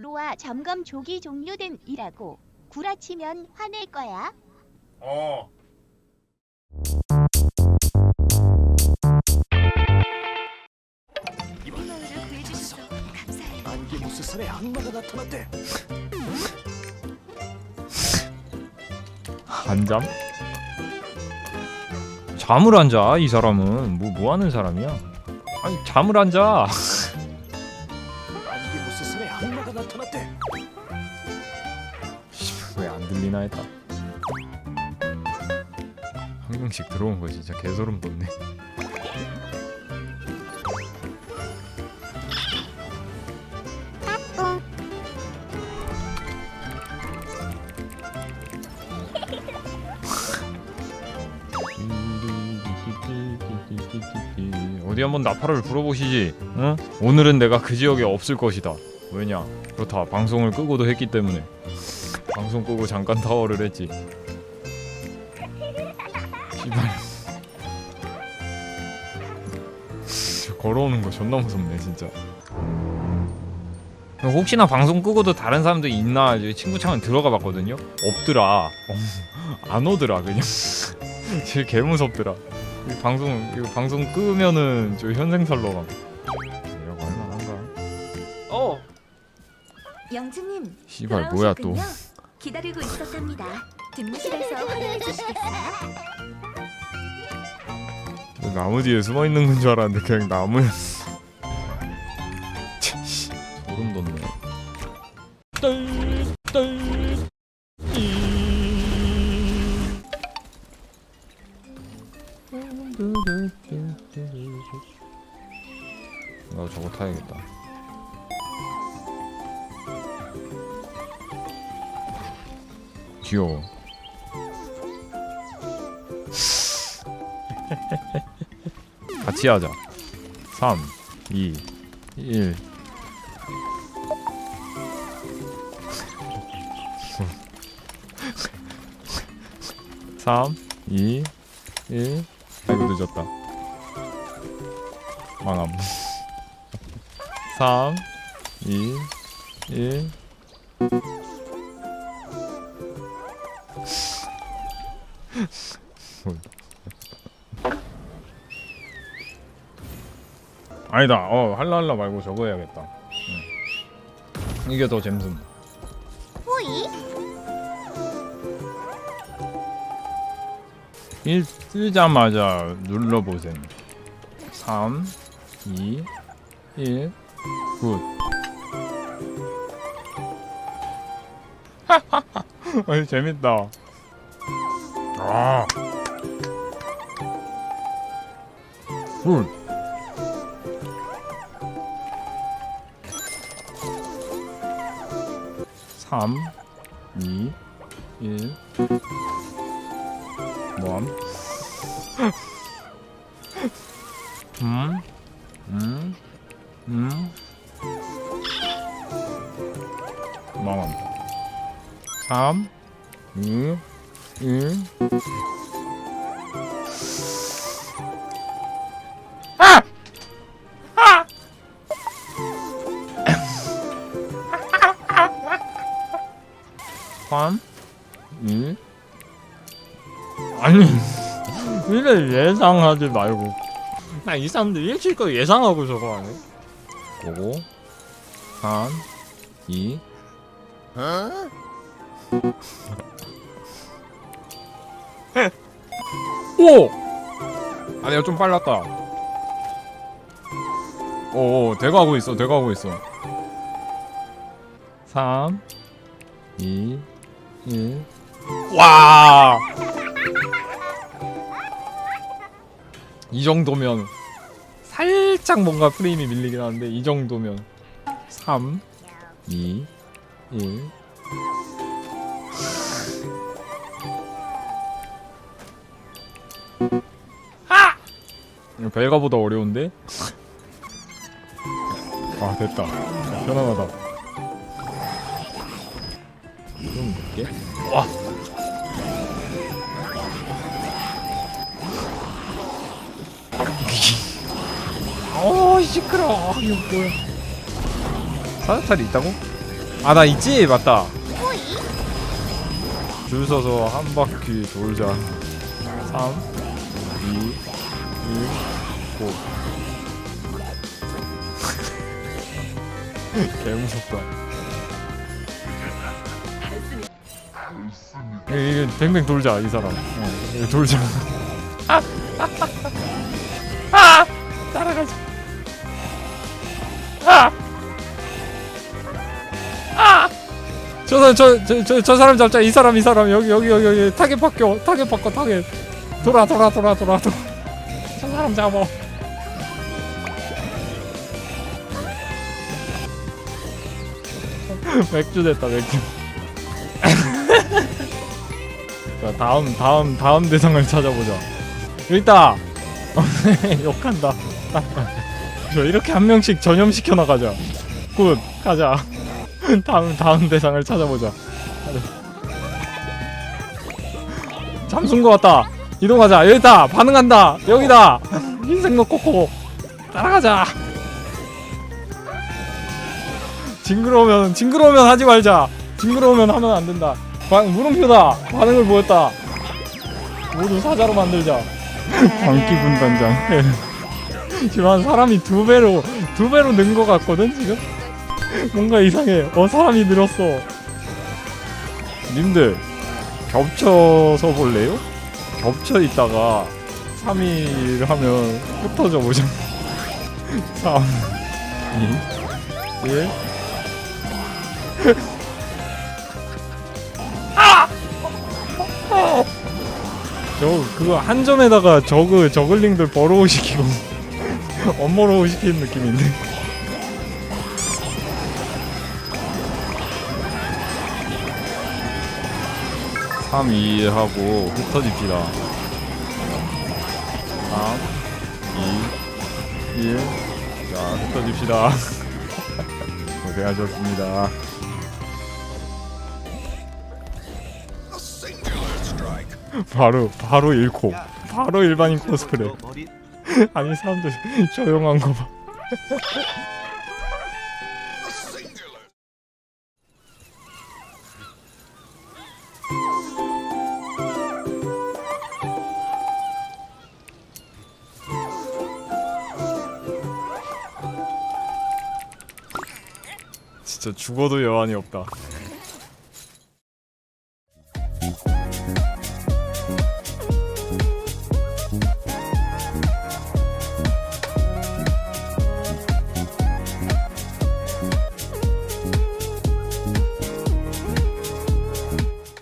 로아 점검 조기 종료됨 이라고 구라치면 화낼 거야. 어. 마을을 구해주셔서 감사해요. 안개 무스산에 악마가 나타났대. 한잠? 잠을 안 자, 이 사람은. 뭐, 뭐 하는 사람이야? 아니, 잠을 안 자. 나타났대. 왜 안 들리나 했다. 한 명씩 들어온 거 진짜 개소름 돋네. 어디 한번 나팔을 불어보시지. 응? 오늘은 내가 그 지역에 없을 것이다. 왜냐? 그렇다. 방송을 끄고도 했기 때문에. 방송 끄고 잠깐 타워를 했지. 씨발. 저 걸어오는 거 존나 무섭네 진짜. 혹시나 방송 끄고도 다른 사람들이 있나 친구 창을 들어가 봤거든요. 없더라. 어, 안 오더라 그냥. 제일 개 무섭더라. 이 방송 이거 방송 끄면은 저 현생살로 할만한가? 영주님 씨발 뭐야 또. 돌아오셨군요. 기다리고 있었답니다. 뒷무실에서 환영해 주시겠어요? 나무 뒤에 숨어 있는 건 줄 알았는데 그냥 나무였어. 치, 소름 돋네. 나 귀여워. 같이 하자. 3, 2, 1. 삼, 이, 일. 아이고 늦었다. 망함. 삼, 이, 일. 아니다. 어 할라 할라 말고 저거 해야겠다. 응. 이게 더 잼슴. 호이 일 뜨자마자 눌러보셈. 3, 2, 1, 굿. 아니 재밌다. 아. 굿. 삼, 이, 일. 뭐함? 음, 음, 음. 망함. 삼, 이, 일. 아! 아! 삼, 이, 아니 이래 예상하지 말고 나이 사람들 일칠 거 예상하고 저거 하네 고고 3 2 오! 아 내가 좀 빨랐다 오 대가하고 있어 대가하고 있어 3 2 1 와! 이 정도면 살짝 뭔가 프레임이 밀리긴 하는데 이 정도면 3 2 1 이거 벨가보다 어려운데? 아 됐다. 편안하다. 좀 늦게 와 어 시끄러. 이거 뭐야 사다탈이 있다고? 아 나 있지? 맞다. 줄 서서 한 바퀴 돌자. 3 2 1고 개 무섭다. 이게 뱅뱅 돌자 이 사람. 어, 이거 돌자. 아! 아! 따라가자. 아! 아! 저 사람 저저 저 저 사람 잡자. 이 사람 이 사람. 여기 여기 여기 여기. 타겟 바뀌어. 타겟 바꿔 타겟. 돌아 돌아 돌아 돌아 돌아 저 사람 잡아. 맥주 됐다 맥주. 자 다음 다음 다음 대상을 찾아보자. 여기 욕한다. 저 이렇게 한 명씩 전염시켜 나가자. 굿 가자. 다음 다음 대상을 찾아보자. 잠순 것 같다. 이동하자. 여기 있다. 반응한다. 여기다. 흰색 너 코코. 따라가자. 징그러우면 징그러우면 하지 말자. 징그러우면 하면 안 된다. 반, 물음표다. 반응을 보였다. 모두 사자로 만들자. 광기 분단장. 지금 한 사람이 두 배로 두 배로 는 것 같거든 지금. 뭔가 이상해. 어 사람이 늘었어. 님들 겹쳐서 볼래요? 겹쳐 있다가 3일 하면 흩어져 보자. 3, 2, 1. 아! 저 그거 한 점에다가 저그 저글링들 버로우 시키고 엄머로우 시키는 느낌인데. 3, 2, 1 하고 흩어집시다. 3, 2, 1 자, 흩어집시다. 고생하셨습니다. 바로, 바로 잃고 바로 일반인 코스프레. 아니 사람들 조용한 거 봐. 진짜 죽어도 여한이 없다.